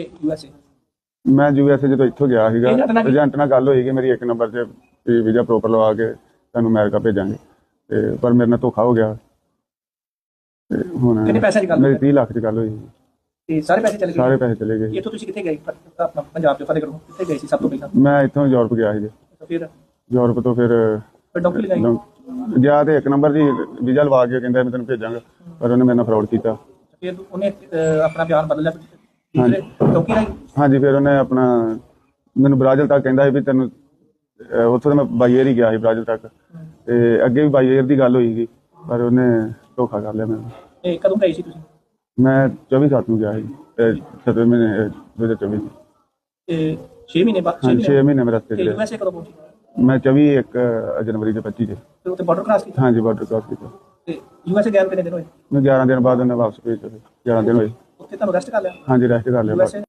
USA. ਮੈਂ USA ਜਦੋਂ ਇੱਥੋਂ ਗਿਆ ਸੀਗਾ ਏਜੰਟ ਨਾਲ ਕੀ- ਏਜੰਟ ਨਾਲ ਗੱਲ ਹੋਈ ਕਿ ਮੇਰੀ ਇੱਕ ਨੰਬਰ 'ਚ ਵੀਜ਼ਾ ਪ੍ਰੋਪਰ ਲਵਾ ਕੇ ਤੁਹਾਨੂੰ ਅਮਰੀਕਾ ਭੇਜਾਂਗੇ। ਤੇ ਪਰ ਮੇਰੇ ਨਾਲ ਧੋਖਾ ਹੋ ਗਿਆ। ਤੇ ਹੁਣ ਕਿੰਨੇ ਪੈਸਿਆਂ ਦੀ ਗੱਲ ਮੇਰੀ ਹੋਈ? 30 ਲੱਖ ਦੀ ਗੱਲ ਹੋਈ। ਸੀ। ਤੇ ਸਾਰੇ ਪੈਸੇ ਚਲੇ ਗਏ? ਸਾਰੇ ਪੈਸੇ ਚਲੇ ਗਏ ਇੱਥੋਂ ਤੁਸੀਂ ਕਿੱਥੇ ਗਏ? ਪ- ਆਪਣਾ ਪੰਜਾਬ ਤੋਂ ਫਤਿਹਗੜ੍ਹ ਕਿੱਥੇ ਗਏ ਸੀ ਸਭ ਤੋਂ ਪਹਿਲਾਂ? ਮੈਂ ਇੱਥੋਂ ਯੂਰਪ ਗਿਆ ਸੀ ਤਾਂ ਫਿਰ? ਯੂਰਪ ਤੋਂ ਫਿਰ ਫਿਰ ਡੌਂਕੀ ਲਗਾਈ ਲੰ- ਗਿਆ ਤੇ ਇੱਕ ਨੰਬਰ ਦੀ ਵੀਜ਼ਾ ਲਵਾ ਕੇ ਕਹਿੰਦਾ ਮੈਂ ਤੈਨੂੰ ਭੇਜਾਂਗਾ। ਪਰ ਉਹਨੇ ਮੇਰੇ ਨਾਲ ਫਰਾਡ ਕੀਤਾ। ਫਿਰ ਉਹਨੇ ਅਹ, ਆਪਣਾ ਬਿਆਨ ਬਦਲ ਲਿਆ। ਹਾਂਜੀ। ਫਿਰ ਉਹਨੇ ਆਪਣਾ ਮੈਨੂੰ ਬ੍ਰਾਜ਼ਿਲ ਤੱਕ ਕਹਿੰਦਾ ਸੀ ਵੀ ਤੈਨੂੰ ਅਹ ਉੱਥੋਂ ਤਾਂ ਮੈਂ ਬਾਈ ਏਅਰ ਹੀ ਗਿਆ ਸੀ ਬ੍ਰਾਜ਼ਿਲ ਤੱਕ। ਤੇ ਅੱਗੇ ਵੀ ਬਾਈ ਏਅਰ ਦੀ ਗੱਲ ਹੋਈ ਸੀ ਪਰ ਉਹਨੇ ਧੋਖਾ ਕਰ ਲਿਆ ਮੈਨੂੰ। ਇਹ ਕਦੋਂ ਗਏ ਸੀ ਤੁਸੀਂ? ਮੈਂ 24 ਸੱਤ ਨੂੰ ਗਿਆ ਸੀ। 7 ਮਹੀਨੇ ਅਹ 2024 ਚ। ਤੇ 6 ਮਹੀਨੇ ਬਾਅਦ ਹਾਂਜੀ 6 ਮਹੀਨੇ ਮੈਂ ਰਸਤੇ ਤੇ ਯੂਐਸਏ ਕਦੋਂ ਪਹੁੰਚੇ? ਮੈਂ 24 ਇੱਕ ਅਹ, ਜਨਵਰੀ ਦੇ 25 ਚ ਫਿਰ ਉੱਥੇ ਬਾਰਡਰ ਕ੍ਰਾਸ ਕੀਤਾ? ਹਾਂਜੀ ਬਾਰਡਰ ਕ੍ਰਾਸ ਕੀਤਾ। ਤੇ ਯੂਐਸਏ ਗਏ ਨੂੰ ਕਿੰਨੇ ਦਿਨ ਹੋਏ? ਮੈਂ 11 ਦਿਨ ਬਾਅਦ ਉਹਨੇ ਵਾਪਸ ਭੇਜ ਦਿੱਤੇ। 11 ਦਿਨ ਹੋਏ। ਤੁਹਾਨੂੰ ਰੈਸਟ ਕਰ ਲਿਆ। ਹਾਂਜੀ ਰੈਸਟ ਕਰ ਲਿਆ।